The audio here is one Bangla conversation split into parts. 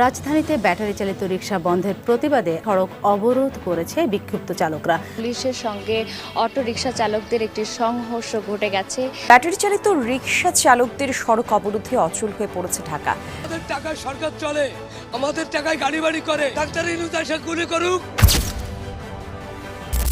রাজধানীতে ব্যাটারি চালিত রিক্সা বন্ধের প্রতিবাদে সড়ক অবরোধ করেছে বিক্ষুব্ধ চালকরা। পুলিশের সঙ্গে অটো রিক্সা চালকদের একটি সংঘর্ষ ঘটে গেছে। ব্যাটারি চালিত রিক্সা চালকদের সড়ক অবরোধে অচল হয়ে পড়েছে ঢাকা। আমাদের টাকায় সরকার চলে আমাদের টাকায় গাড়ি বাড়ি করে ডাক্তার গুলি করুক।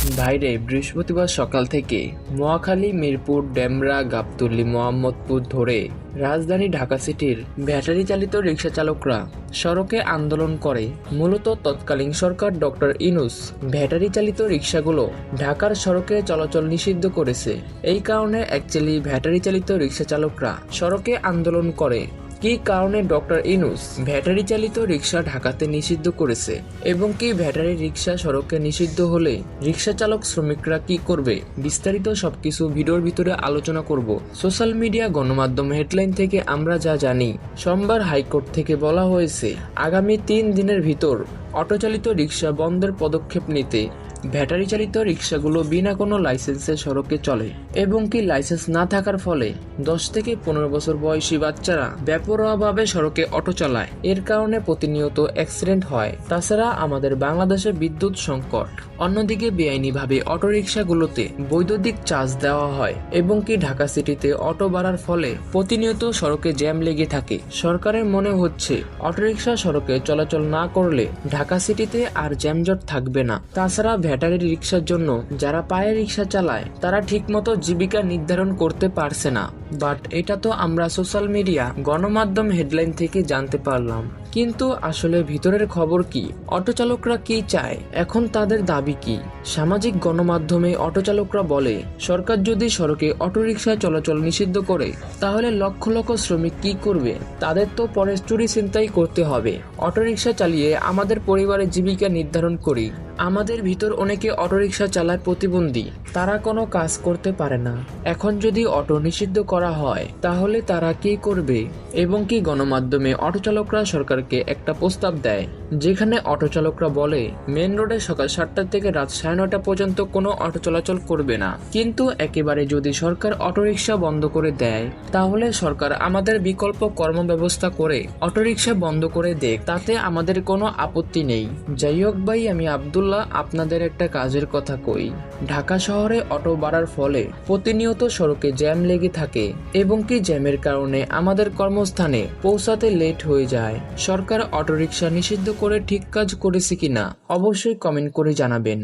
বাইরে বৃহস্পতিবার সকাল থেকে নোয়াখালী, মিরপুর, ডেমরা, গাবতলী, মোহাম্মদপুর ধরে রাজধানী ঢাকা সিটির ব্যাটারি চালিত রিক্সা চালকরা সড়কে আন্দোলন করে। মূলত তৎকালীন সরকার ডক্টর ইনুস ব্যাটারি চালিত রিক্সাগুলো ঢাকার সড়কে চলাচল নিষিদ্ধ করেছে। এই কারণে অ্যাকচুয়ালি ব্যাটারি চালিত রিক্সা চালকরা সড়কে আন্দোলন করে। কী কারণে ডক্টর ইনুস ব্যাটারি চালিত রিক্সা ঢাকাতে নিষিদ্ধ করেছে? এবং কি ব্যাটারি রিক্সা সড়কে নিষিদ্ধ হলে রিক্সা চালক শ্রমিকরা কি করবে? বিস্তারিত সবকিছু ভিডিওর ভিতরে আলোচনা করব। সোশ্যাল মিডিয়া গণমাধ্যম হেডলাইন থেকে আমরা যা জানি, সোমবার হাইকোর্ট থেকে বলা হয়েছে, আগামী তিন দিনের ভিতর অটোচালিত রিক্সা বন্ধের পদক্ষেপ নিতে ব্যাটারি চালিত রিক্সাগুলো বিনা কোনো লাইসেন্সে সড়কে চলে এবং কি লাইসেন্স না থাকার ফলে দশ থেকে পনেরো বছর বয়সী বাচ্চারা বেপরোয়াভাবে সড়কে অটো চালায়। এর কারণে প্রতিনিয়ত অ্যাক্সিডেন্ট হয়। তাছাড়া আমাদের বাংলাদেশে বিদ্যুৎ সংকট। অন্যদিকে বেআইনিভাবে অটোরিকশাগুলোতে বৈদ্যুতিক চার্জ দেওয়া হয় এবং কি ঢাকা সিটিতে অটো বাড়ার ফলে প্রতিনিয়ত সড়কে জ্যাম লেগে থাকে। সরকারের মনে হচ্ছে অটোরিকশা সড়কে চলাচল না করলে ঢাকা সিটিতে আর জ্যামজট থাকবে না। তাছাড়া ব্যাটারি রিক্সার জন্য যারা পায়ে রিক্সা চালায়, তারা ঠিকমতো জীবিকা নির্ধারণ করতে পারছে না। বাট এটা তো আমরা সোশ্যাল মিডিয়া গণমাধ্যম হেডলাইন থেকে জানতে পারলাম। কিন্তু আসলে ভিতরের খবর কি? অটো চালকরা কি চায়? এখন তাদের দাবি কি? সামাজিক গণমাধ্যমে অটো চালকরা বলে, সরকার যদি সড়কে অটোরিকশা চলাচল নিষিদ্ধ করে, তাহলে লক্ষ লক্ষ শ্রমিক কি করবে? তাদের তো পরে চুরি চিন্তাই করতে হবে। অটোরিকশা চালিয়ে আমাদের পরিবারের জীবিকা নির্ধারণ করি। আমাদের ভিতর অনেকে অটোরিকশা চালায় প্রতিবন্ধী। তারা কোনো কাজ করতে পারে না। এখন যদি অটো নিষিদ্ধ করা হয়, তাহলে তারা কি করবে? এবং কি গণমাধ্যমে অটো চালকরা সরকারকে একটা প্রস্তাব দেয় যেখানে অটো চালকরা বলে, মেন রোডে সকাল সাতটা থেকে রাত সাড়ে নটা পর্যন্ত কোনো অটো চলাচল করবে না। কিন্তু একেবারে যদি সরকার অটোরিকশা বন্ধ করে দেয়, তাহলে সরকার আমাদের বিকল্প কর্মব্যবস্থা করে অটোরিকশা বন্ধ করে দেখ তাতে আমাদের কোনো আপত্তি নেই। যাই হোক ভাই, আমি আবদুল্লাহ আপনাদের একটা কাজের কথা কই। ঢাকা শহরে অটো বাড়ার ফলে প্রতিনিয়ত সড়কে জ্যাম লেগে থাকে এবং কি জ্যামের কারণে আমাদের কর্মস্থানে পৌঁছাতে লেট হয়ে যায়। সরকার অটোরিকশা নিষিদ্ধ করে ঠিক কাজ করেছি কিনা অবশ্যই কমেন্ট করে জানাবেন।